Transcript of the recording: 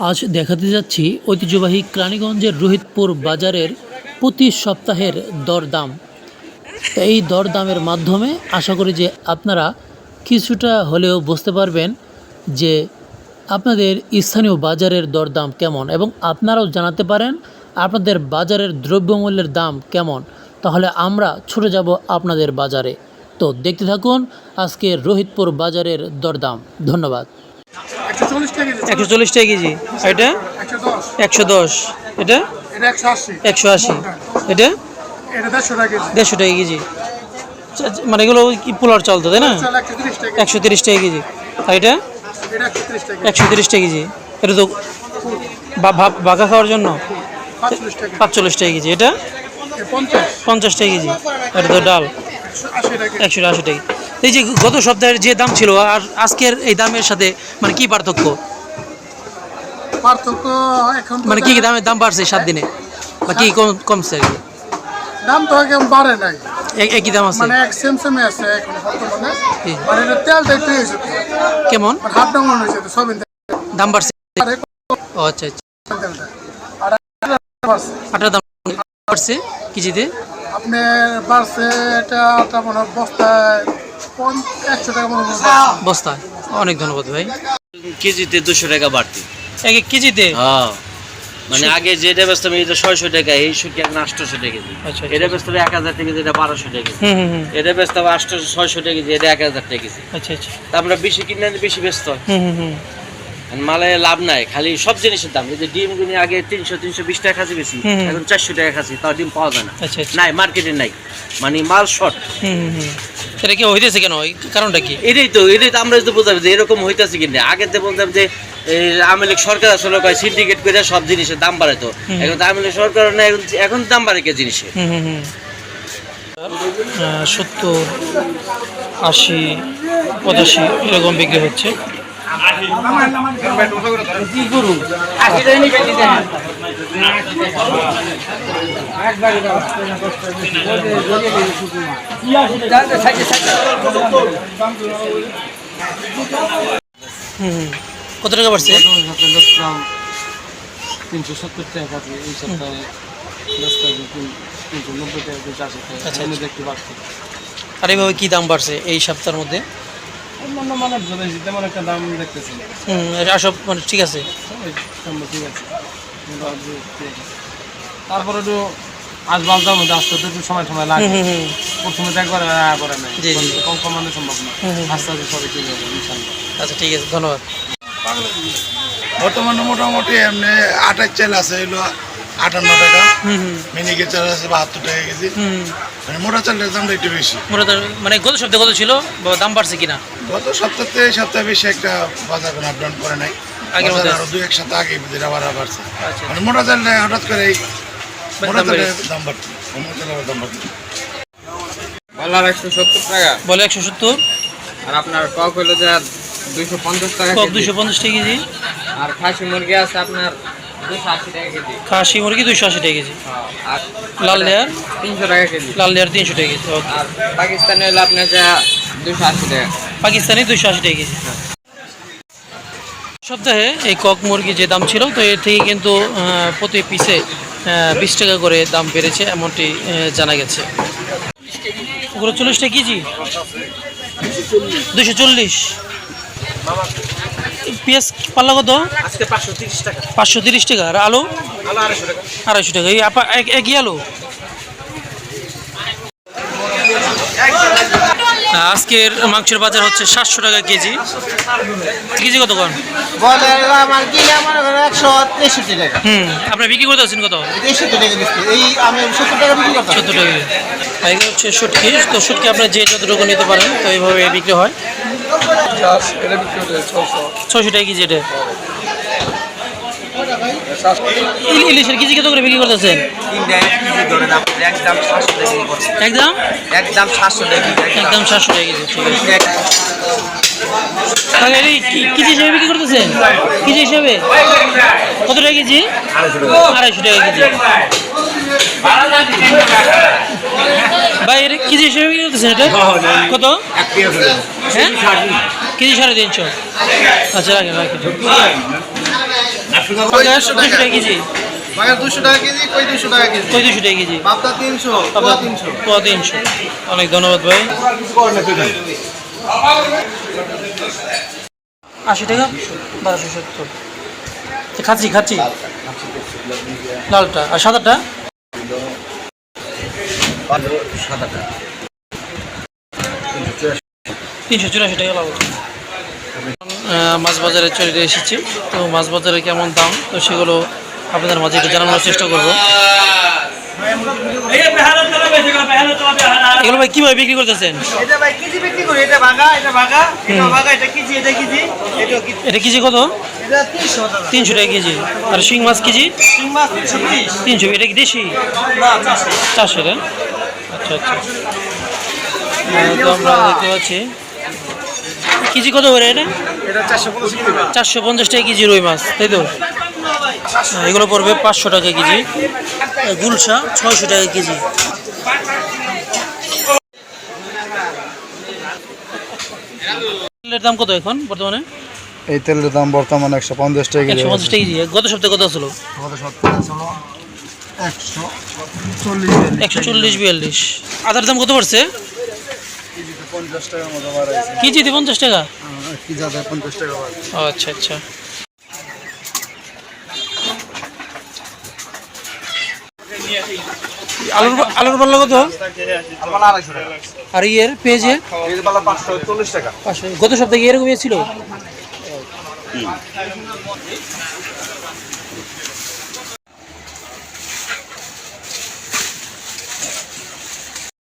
আজ দেখাতে যাচ্ছি ঐতিহ্যবাহী ক্রানীগঞ্জের রোহিতপুর বাজারের প্রতি সপ্তাহের দরদাম। এই দরদামের মাধ্যমে আশা করি যে আপনারা কিছুটা হলেও বুঝতে পারবেন যে আপনাদের স্থানীয় বাজারের দরদাম কেমন এবং আপনারাও জানাতে পারেন আপনাদের বাজারের দ্রব্যমূল্যের দাম কেমন। তাহলে আমরা ছুটে যাব আপনাদের বাজারে। তো দেখতে থাকুন আজকে রোহিতপুর বাজারের দরদাম। ধন্যবাদ। একশো চল্লিশ টাকা কেজি কেজি এটা একশো দশ এটা একশো আশি এটা দেড়শো টাকা কেজি আচ্ছা, আচ্ছা, মানে এগুলো কি পোলার চাল তো তাই না একশো তিরিশ টাকা কেজি আর এটা একশো তিরিশ টাকা কেজি এটা তো বা- ভাপ খাওয়ার জন্য পাঁচচল্লিশ টাকা কেজি এটা পঞ্চাশ টাকা কেজি এটা তো ডাল একশো আশি টাকা এই যে গত সপ্তাহের যে দাম ছিল আর আজকের এই দামের সাথে মানে কি পার্থক্য? পার্থক্য এখন মানে কি দামের দাম বাড়ছে সাত দিনে? বা কি কম- কমছে? দাম তো এখন বাড়ে নাই। একই দাম আছে? মানে এক সেম সেমে আছে এখন বর্তমানে। মানে তেলটা একটু হয়েছে কেমন? মানে হাফ ডাউন হয়েছে তো সব দাম বাড়ছে? ও আচ্ছা আচ্ছা। আটার দাম বাড়ছে। কেজিতে? আপনার বাড়ছে এটা মনে বস্তায় মনে হয়। বস্তা। অনেক ধন্যবাদ ভাই। কেজিতে দুশো টাকা বাড়তি। এক এক কেজিতে? হ্যাঁ। মানে আগে যেটা বেচতাম এটা ছয়শো টাকা এই সুখী এখন আটশোশো টাকা কেজি। আচ্ছা, আচ্ছা। এটা বেচতাম এক হাজার টাকা এটা বারোশো টাকা কেজি। এটা বেচতাম আটশোশো ছয়শো টাকা কেজি এটা এক হাজার টাকা কেজি। আচ্ছা আচ্ছা। আমরা বেশি কিনলে বেশি ব্যস্ত হুম। মালে লাভ নাই খালি সব জিনিসের দাম। এই যে ডিম কিনে আগে তিনশো তিনশো বিশ টাকা খাসি বেশি। এখন চারশো টাকা খাসি তাও ডিম পাওয়া যায় না। আচ্ছা আচ্ছা। নাই মার্কেটে নাই। মানে মাল শর্ট এটা কি হইতেছে কেন? এই কারণটা কি? এটাই তো এটাই তো আমরা যদি বুঝতে যে এরকম হইতেছে কিনা। আগে তো বলতাম যে এই আওয়ামী লীগ সরকার আসলে কয় সিন্ডিকেট করে সব জিনিসের দাম বাড়ে তো এখন তো আওয়ামী লীগ সরকার না এখন এখন দাম বাড়ে কে জিনিসের হুম সত্তর আশি পঁচাশি এরকম বিক্রি হচ্ছে। কত টাকা বাড়ছে? তিনশো সত্তর টাকা কাটবে এই সপ্তাহে দশটা তিনশো নব্বই টাকা দুশো টাকা আচ্ছা, আর এইভাবে কী দাম বাড়ছে এই সপ্তাহের মধ্যে? অন্যান্য মানের জন্য তেমন একটা দাম দেখতেছি না। হুম এটা সব মানে ঠিক আছে। ঠিক আছে। মোটামুটি ঠিক আছে। তারপরে একটু আজ বালতার মধ্যে আসতে তো একটু সময় সময় লাগে। হুম হুম হুম। প্রথমে তো একবার আয়া করে না জি, জি। কম কমানো সম্ভব না। আস্তে আস্তে সবাই ঠিক হবে ইনশাল্লাহ। আচ্ছা ঠিক আছে ধন্যবাদ। বর্তমানে মোটামুটি এমনি আটার চাল আছে হলো আটান্ন টাকা। হুম চাল আছে বাহাত্তর টাকা কেজি। মানে মোটা চালের দামটা একটু বেশি। মূলত মানে গত সপ্তাহে কত ছিল? দাম বাড়ছে কিনা? গত সপ্তাহে সপ্তাহে বেশি একটা বাজার কোনো আপ ডাউন করে নাই। আগের মতো আরও দুই এক সপ্তাহ আগে যেটা বাড়া বাড়ছে। আচ্ছা। মানে মোটা চালটা হঠাৎ করে মোটা দাম চালের দাম বাড়ছে। মোটা চালের দাম বাড়ছে। বলার একশো সত্তর টাকা। বলে একশো সত্তর। আর আপনার কক হলো যে দুইশো পঞ্চাশ টাকা কক দুশো পঞ্চাশ টাকা কেজি। আর খাসি মুরগি আছে আপনার খাসি মুরগি দুশো আশি টাকা কেজি। লাল লেয়ার তিনশো টাকা কেজি। লাল লেয়ার তিনশো টাকা কেজি পাকিস্তানি হলো আপনার যা দুশো আশি টাকা। পাকিস্তানি দুশো আশি টাকা কেজি। সপ্তাহে এই কক মুরগি যে দাম ছিল তো এর থেকে কিন্তু প্রতি পিসে বিশ টাকা করে দাম বেড়েছে এমনটি জানা গেছে। ওগুলো চল্লিশ টাকা কেজি? দুশো চল্লিশ। পেঁয়াজ পাল্লা কত? আজকে পাঁচশো তিরিশ টাকা। পাঁচশো তিরিশ টাকা। আর আলু? আলো আড়াইশো টাকা। আড়াইশো টাকা। এই আপা একই আলু? আজকের মাংসের বাজার হচ্ছে সাতশো টাকা কেজি। কেজি কত কন? হুম। আপনি বিক্রি করতে আছেন কত? টাকা। দিচ্ছি এই আমি সত্তর টাকা হচ্ছে শুটকি। তো শুটকি আপনার যে যতটুকু নিতে পারেন তো এইভাবে বিক্রি হয়। ছয়শো। টাকা কেজি এটা। ইল- ইলিশের কেজি কত করে বিক্রি করতেছেন? একদম একদম? একদম সাতশো টাকা একদম। সাতশো টাকা কেজি তাহলে কি- কেজি হিসেবে বিক্রি করতেছেন? কেজি হিসেবে? কত টাকা কেজি? আড়াইশো টাকা কেজি। ভাই এটা কেজি হিসেবে বিক্রি করতেছেন এটা? কত? হ্যাঁ? কেজি সাড়ে তিনশো। আচ্ছা রাখেন রাখেন। টাকা কেজি। অনেক ধন্যবাদ ভাই। আশি টাকা? বারোশো সত্তর। খাচ্ছি খাচ্ছি। লালটা। আর সাদাটা? সাদাটা। তিনশো চুরাশি টাকা লাভ মাছ বাজারে চলে এসেছি। তো মাছ বাজারে কেমন দাম? তো সেগুলো আপনাদের মাঝে একটু জানানোর চেষ্টা করব। এগুলো ভাই কীভাবে বিক্রি করতেছেন? এটা কেজি কত? তিনশো টাকা। কেজি। আর শিং মাছ কেজি? তিনশো এটা কি দেশি? চারশো টাকা আচ্ছা আচ্ছা। তো আমরা দেখতে পাচ্ছি। কেজি কত করে এটা? এটা চারশো পঞ্চাশ টাকা কেজি রুই মাছ তাই তো? হ্যাঁ, এগুলো পড়বে পাঁচশো টাকা কেজি। গুলশা ছয়শো টাকা কেজি। তেলের দাম কত এখন বর্তমানে? এই তেলের দাম বর্তমানে একশো পঞ্চাশ টাকা একশো পঞ্চাশ টাকা কেজি। গত সপ্তাহে কত ছিল? আমাদের সত্তর ছিল একশো চল্লিশ একশো চল্লিশ বিয়াল্লিশ। আদার দাম কত পড়ছে পঞ্চাশ টাকার মতো বাড়াইছে কেজিতে পঞ্চাশ টাকা? কি যাতে পঞ্চাশ টাকা ও আচ্ছা আচ্ছা। আলুর আলুর পাল্লা কত আর ইয়ের পেঁয়াজে পাঁচশো চল্লিশ টাকা। পাঁচশো। গত সপ্তাহে এরকম ছিল?